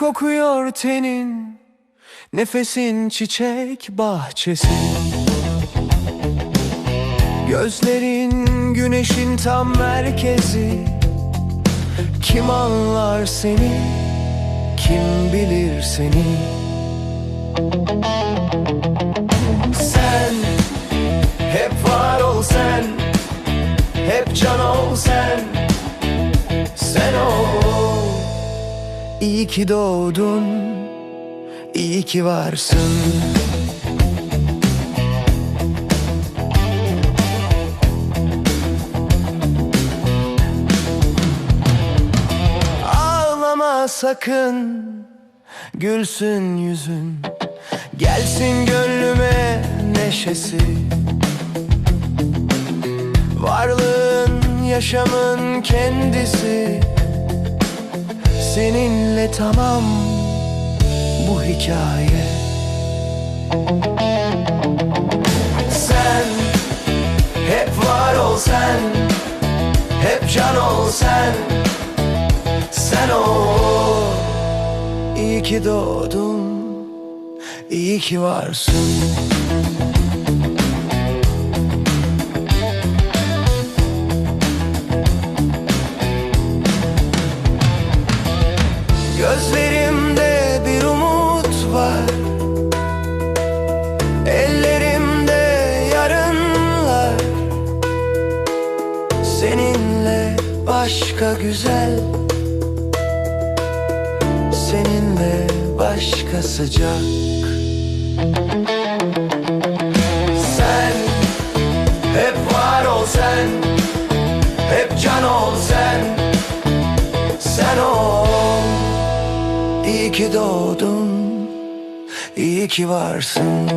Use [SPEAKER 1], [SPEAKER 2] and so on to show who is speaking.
[SPEAKER 1] kokuyor tenin Nefesin çiçek bahçesi. Gözlerin güneşin tam merkezi. Kim anlar seni Kim bilir seni? Sen Hep var ol sen Hep can ol sen. Sen ol İyi ki doğdun İyi ki varsın. Ağlama sakın Gülsün yüzün. Gelsin gönlüme neşesi. Varlığın yaşamın kendisi Seninle tamam bu hikaye. Sen hep var ol sen Hep can ol sen. Sen ol İyi ki doğdun İyi ki varsın Gözlerimde bir umut var. Ellerimde yarınlar. Seninle başka güzel. Seninle başka sıcak. Sen hep var ol sen. Hep can ol sen doğdun İyi ki varsın